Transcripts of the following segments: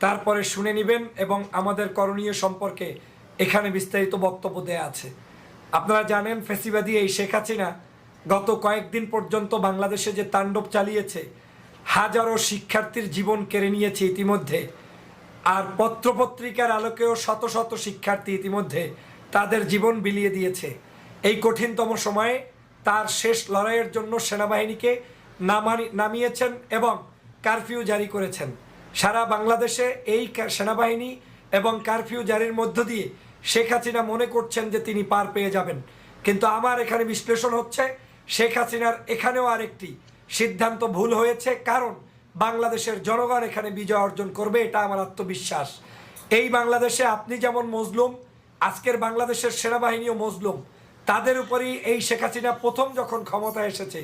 তারপরে শুনে নেবেন এবং আমাদের করণীয় সম্পর্কে এখানে বিস্তারিত বক্তব্য দেয়া আছে। আপনারা জানেন ফেসিবাদী এই শেখ হাসিনা গত কয়েকদিন পর্যন্ত বাংলাদেশে যে তাণ্ডব চালিয়েছে, হাজারো শিক্ষার্থীর জীবন কেড়ে নিয়েছে ইতিমধ্যে। আর পত্রপত্রিকার আলোকেও শত শত শিক্ষার্থী ইতিমধ্যে তাদের জীবন বিলিয়ে দিয়েছে। এই কঠিনতম সময়ে তার শেষ লড়াইয়ের জন্য সেনাবাহিনীকে নামিয়েছেন এবং কারফিউ জারি করেছেন। সারা বাংলাদেশে এই সেনাবাহিনী এবং কারফিউ জারির মধ্য দিয়ে শেখ হাসিনা মনে করছেন যে তিনি পার পেয়ে যাবেন। কিন্তু আমার এখানে বিশ্লেষণ হচ্ছে, শেখ হাসিনার এখানেও আরেকটি সিদ্ধান্ত ভুল হয়েছে, কারণ বাংলাদেশের জনগণ এখানে বিজয় অর্জন করবে, এটা আমার আত্মবিশ্বাস। এই বাংলাদেশে আপনি যেমন মজলুম, আজকের বাংলাদেশের সেনাবাহিনীও মজলুম। তাদের উপরই এই শেখ হাসিনা প্রথম যখন ক্ষমতায় এসেছে,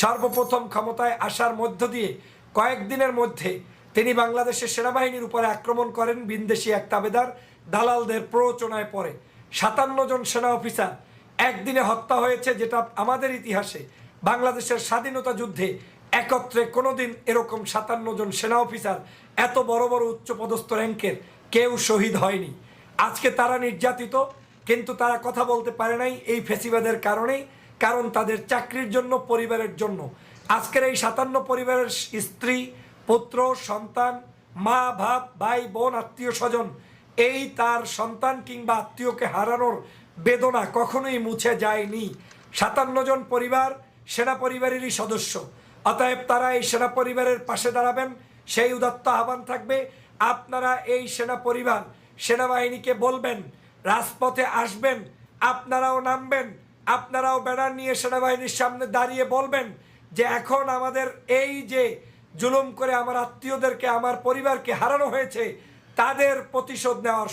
সর্বপ্রথম ক্ষমতায় আসার মধ্য দিয়ে কয়েকদিনের মধ্যে তিনি বাংলাদেশের সেনাবাহিনীর উপরে আক্রমণ করেন বিনদেশি এক তাবেদার, দালালদের প্ররোচনায় পড়ে। সাতান্ন জন সেনা অফিসার একদিনে হত্যা হয়েছে যেটা আমাদের ইতিহাসে বাংলাদেশের স্বাধীনতা যুদ্ধে একত্রে কোনোদিন এরকম সাতান্ন জন সেনা অফিসার এত বড় বড় উচ্চপদস্থ র্যাঙ্কের কেউ শহীদ হয়নি। আজকে তারা নির্যাতিত, কিন্তু তারা কথা বলতে পারে নাই এই ফেসিবাদের কারণেই কারণ তাদের চাকরির জন্য, পরিবারের জন্য। আজকের এই সাতান্ন পরিবারের স্ত্রী পুত্র, সন্তান, মা ভাব ভাই, বোন, আত্মীয় স্বজন, এই তার সন্তান কিংবা আত্মীয়কে হারানোর বেদনা কখনোই মুছে যায়নি। সাতান্ন জন পরিবার, সেনা পরিবারেরই সদস্য। অতএব তারা এই সেনা পরিবারের পাশে দাঁড়াবেন। সেই উদাত্ত আহ্বান থাকবে, আপনারা এই সেনা পরিবার, সেনাবাহিনীকে বলবেন, রাজপথে আসবেন, আপনারাও নামবেন, আপনারাও ব্যানার নিয়ে সেনাবাহিনীর সামনে দাঁড়িয়ে বলবেন যে, এখন আমাদের এই যে জুলুম করে আমার আত্মীয়দেরকে আমার পরিবারকে হারানো হয়েছে তাদের প্রতিশোধ নেওয়ার